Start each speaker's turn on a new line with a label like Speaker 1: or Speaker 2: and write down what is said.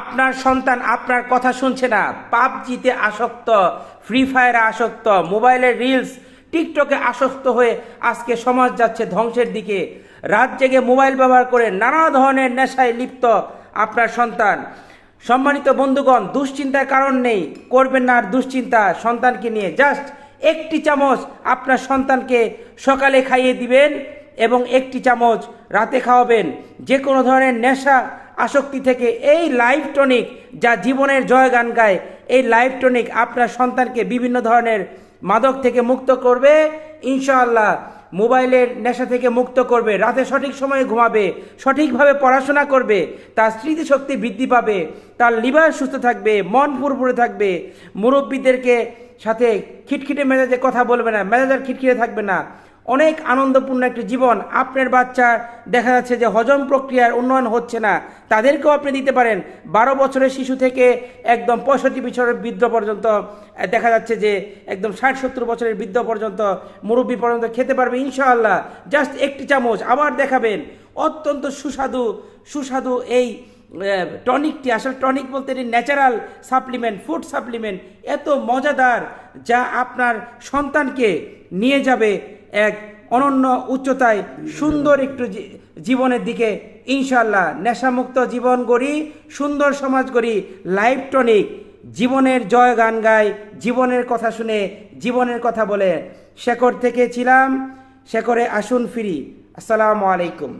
Speaker 1: আপনার সন্তান আপনার কথা শুনছে না। পাবজিতে আসক্ত ফ্রি ফায়ারে আসক্ত মোবাইলের রিলস টিকটকে আসক্ত হয়ে আজকে সমাজ যাচ্ছে ধ্বংসের দিকে। রাত জেগে মোবাইল ব্যবহার করে নানা ধরনের নেশায় লিপ্ত আপনার সন্তান। সম্মানিত বন্ধুগণ, দুশ্চিন্তার কারণ নেই, করবেন না আর দুশ্চিন্তা সন্তানকে নিয়ে। জাস্ট একটি চামচ আপনার সন্তানকে সকালে খাইয়ে দিবেন এবং একটি চামচ রাতে খাওয়াবেন। যে কোনো ধরনের নেশা আসক্তি থেকে এই লাইফ টনিক যা জীবনের জয় গান গায়, এই লাইফ টনিক আপনার সন্তানকে বিভিন্ন ধরনের মাদক থেকে মুক্ত করবে, ইনশাআল্লাহ মোবাইলের নেশা থেকে মুক্ত করবে, রাতে সঠিক সময়ে ঘুমাবে, সঠিকভাবে পড়াশোনা করবে, তার স্মৃতিশক্তি বৃদ্ধি পাবে, তার লিভার সুস্থ থাকবে, মন ফুরফুরে থাকবে, মুরব্বীদেরকে সাথে খিটখিটে মেজাজে কথা বলবে না, মেজাজ আর খিটখিটে থাকবে না। অনেক আনন্দপূর্ণ একটি জীবন। আপনার বাচ্চা দেখা যাচ্ছে যে হজম প্রক্রিয়ার উন্নয়ন হচ্ছে না। তাদেরকেও আপনি দিতে পারেন। বারো বছরের শিশু থেকে একদম পঁয়ষট্টি বছরের বৃদ্ধ পর্যন্ত দেখা যাচ্ছে যে একদম ষাট সত্তর বছরের বৃদ্ধ পর্যন্ত মুরব্বী পর্যন্ত খেতে পারবে ইনশাআল্লাহ। জাস্ট একটি চামচ আবার দেখাবেন। অত্যন্ত সুস্বাদু সুস্বাদু এই টনিকটি আসলে টনিক বলতে এটি ন্যাচারাল সাপ্লিমেন্ট ফুড সাপ্লিমেন্ট এত মজাদার যা আপনার সন্তানকে নিয়ে যাবে এক অনন্য উচ্চতায় সুন্দর একটু জীবনের দিকে। ইনশাল্লাহ নেশামুক্ত জীবন গড়ি, সুন্দর সমাজ গড়ি লাইফ টনিক জীবনের জয় গান গায়, জীবনের কথা শুনে জীবনের কথা বলে শেকড় থেকে ছিলাম। শেকড়ে আসুন ফিরি। আসসালামু আলাইকুম।